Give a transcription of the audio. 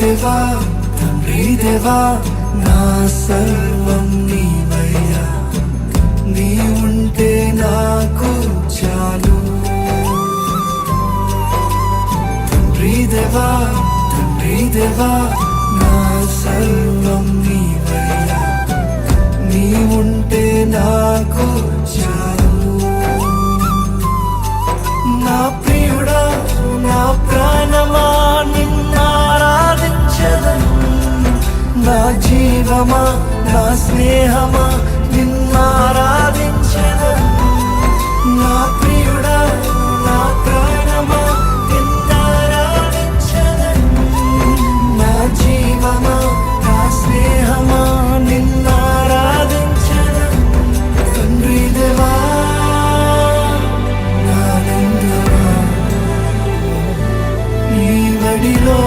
దేవా తండ్రి దేవా నా సర్వం నీవయ్యా. నీ ఉంటే నాకు చాలు. తండ్రి దేవా తండ్రి దేవా నా సర్వం నీవయ్యా. నీ ఉంటే నాకు చాలు. నా జీవమా నా స్నేహమా? నిన్నారాధించిన నా ప్రియుడా నా ప్రాణమా? నిన్నారాధించిన నా జీవమా? నా స్నేహమా? నిన్నారాధించిన తండ్రి దేవా? నా నిందవా ఈ వడిలో